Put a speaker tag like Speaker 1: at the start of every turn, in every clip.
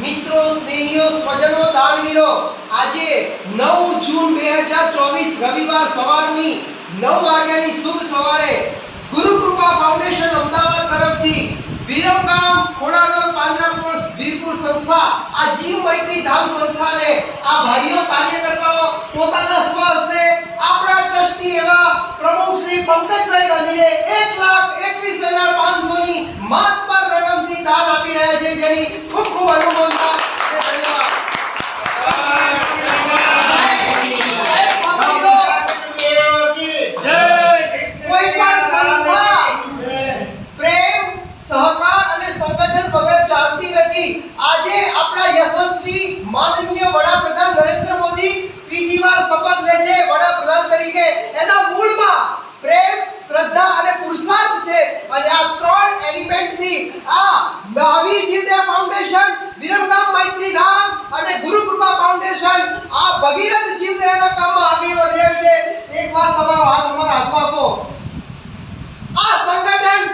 Speaker 1: મિત્રો, સ્નેહીઓ, સ્વજનો, દાનવીરો, આજે 9 જૂન બે હજાર ચોવીસ રવિવાર સવારની નવ વાગ્યાની શુભ સવારે ગુરુ કૃપા ફાઉન્ડેશન અમદાવાદ તરફથી વિરમગામ ખોડાનો પાંજરાપોળ વીરપુર સંસ્થા, આ જીવ મૈત્રી ધામ સંસ્થાને આ ભાઈઓ કાર્યકર્તાઓ પોતાના સ્વહસ્તે આપણા ટ્રસ્ટી એવા પ્રમુખ શ્રી પંકજભાઈ ગાંધીએ એક લાખ એકવીસ હજાર પાંચસોની દાન આપી રહ્યા છે જેની ખૂબ ખૂબ અનુમોદના અને ધન્યવાદ કોઈ પણ સંસ્થા પ્રેમ સહકાર અને સંગઠન વગર ચાલતી નથી આજે આપણા યશસ્વી માનનીય વડાપ્રધાન નરેન્દ્ર મોદી ત્રીજી વાર શપથ લે છે વડાપ્રધાન તરીકે એના મૂળમાં પ્રેમ શ્રદ્ધા અને પુરુષાર્થ છે અને આ ત્રણ એલિમેન્ટથી આ મહાવીર જીવદયા ફાઉન્ડેશન વિરમગામ મૈત્રી ધામ અને ગુરુ કૃપા ફાઉન્ડેશન આ ભગીરથ જીવદયાના કામમાં આગળ વધી રહ્યું છે એકવાર તમારો હાથ અમારા હાથમાં આપો આ સંગઠન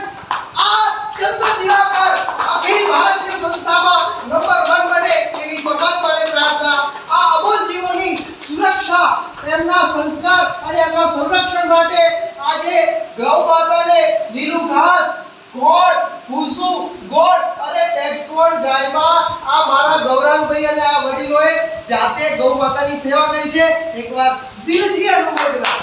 Speaker 1: આ ચંદ્ર દિવાકર અખિલ ભારતીય સંસ્થામાં નંબર 1 બને એવી પરમાત્માને પ્રાર્થના આ અબોલ જીવોની સુરક્ષા એમના સંસ્કાર અને એમના સંરક્ષણ માટે આજે ગૌ માતાને લીલું ઘાસ ગોળ ભૂસું ગોળ અને પેક્સકોણ ગાયમાં આ મારા ગૌરાંગભાઈ અને આ વડીલોએ જાતે ગૌ માતાની સેવા કરી છે. એકવાર દિલથી અનુમોદના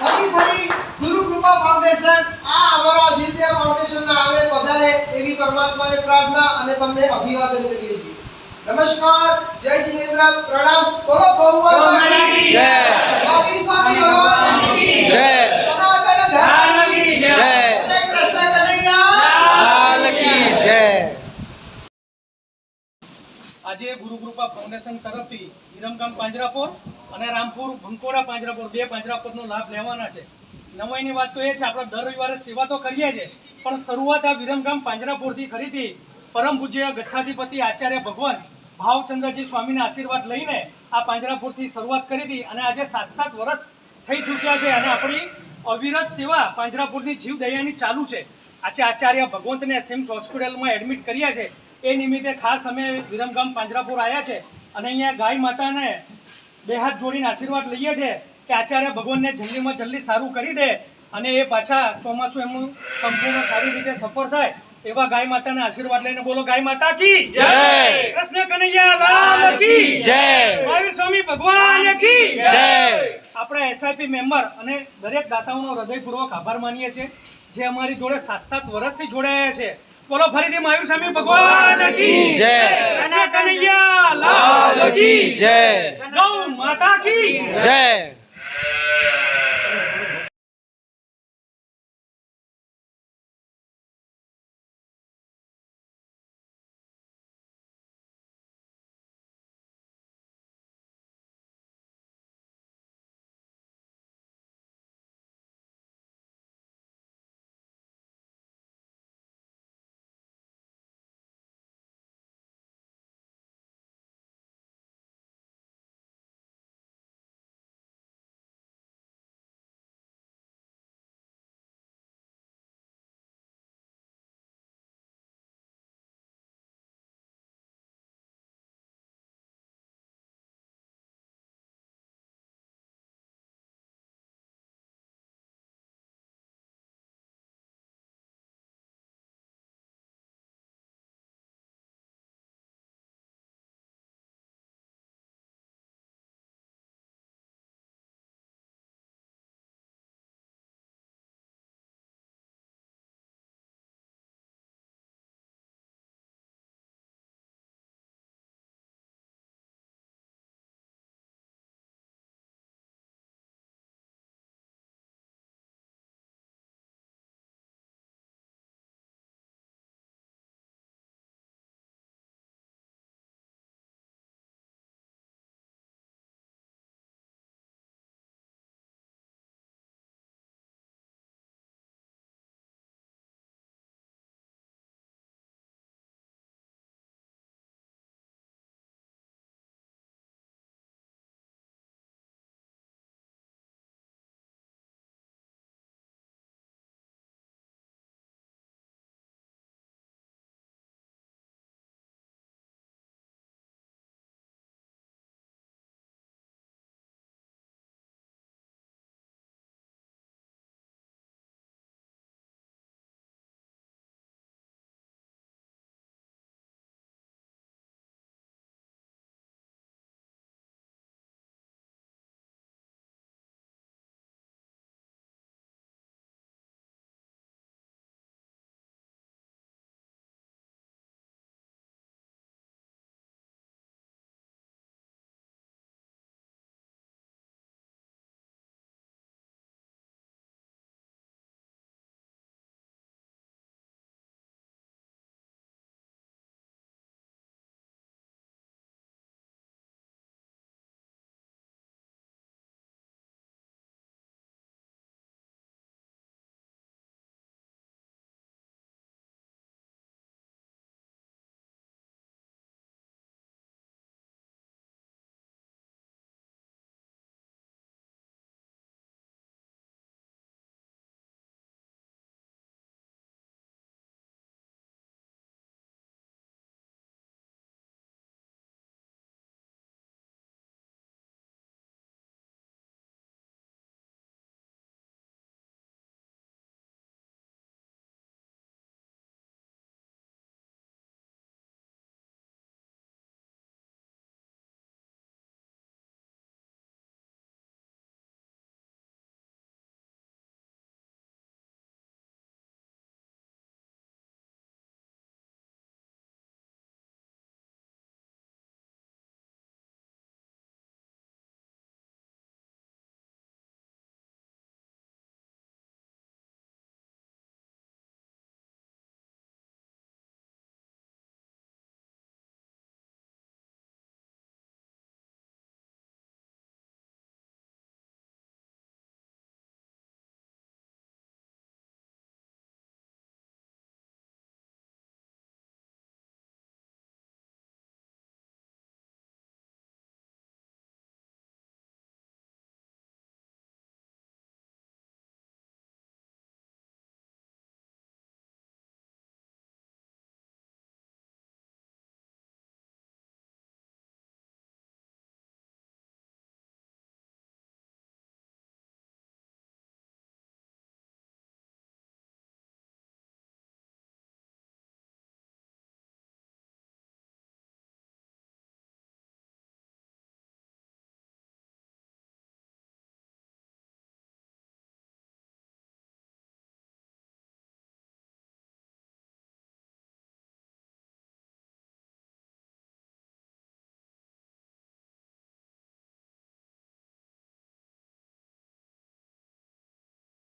Speaker 1: ફરી ફરી ગુરુ કૃપા ફાઉન્ડેશન આ અમારા દિલદયા ફાઉન્ડેશનના આંગણે વધારે એવી પરમાત્માને પ્રાર્થના અને તમને અભિવાદન કરીએ છીએ. નમસ્કાર જય જિનેન્દ્ર પ્રણામ. બોલો ગૌ
Speaker 2: જય.
Speaker 1: બાકી સ્વામી ભગવાન.
Speaker 2: જય.
Speaker 1: સનાતન ધર્મની
Speaker 2: જય.
Speaker 1: શ્રી કૃષ્ણ કનૈયા
Speaker 2: લાલ કી જય
Speaker 3: આજે ગુરુકૃપા ફાઉન્ડેશન તરફથી વિરમગામ પાંજરાપોર અને રામપુર ભંકોડા પાંજરાપોર, બે પાંજરાપોરનો લાભ લેવાના છે. નવાઈની વાત તો એ છે, આપણે દર રવિવારે સેવા તો કરીએ છીએ, પણ શરૂઆત આ વિરમગામ પાંજરાપોરથી હતી. પરમ પૂજ્ય ગચ્છાધિપતિ આચાર્ય ભગવાન ભાવચંદ્રજી સ્વામીના આશીર્વાદ લઈને આ પાંજરાપુરથી શરૂઆત કરી હતી અને આજે સાત સાત વર્ષ થઈ ચૂક્યા છે અને આપણી અવિરત સેવા પાંજરાપુરની જીવદયાની ચાલુ છે. આજે આચાર્ય ભગવંતને સિમ્સ હોસ્પિટલમાં એડમિટ કર્યા છે. એ નિમિત્તે ખાસ અમે વિરમગામ પાંજરાપુર આવ્યા છે અને અહીંયા ગાય માતાને બે હાથ જોડીને આશીર્વાદ લઈએ છીએ કે આચાર્ય ભગવાનને જલ્દીમાં જલ્દી સારું કરી દે અને એ પાછા ચોમાસું એમનું સંપૂર્ણ સારી રીતે સફળ થાય એવા ગાય માતાના આશીર્વાદ લઈને બોલો ગાય માતા કી
Speaker 2: જય.
Speaker 3: કૃષ્ણ કનૈયા લાલ કી
Speaker 2: જય.
Speaker 3: મહાવીર સ્વામી ભગવાન કી
Speaker 2: જય.
Speaker 3: આપણે એસઆઈપી મેમ્બર અને દરેક દાતાઓનો હૃદયપૂર્વક આભાર માનીએ છીએ જે અમારી જોડે સાત સાત વર્ષથી જોડાયા છે બોલો ફરીથી મહાવીર સ્વામી ભગવાન કી
Speaker 2: જય.
Speaker 3: કનૈયા
Speaker 2: લાલ કી જય
Speaker 3: ગૌ માતા કી
Speaker 2: જય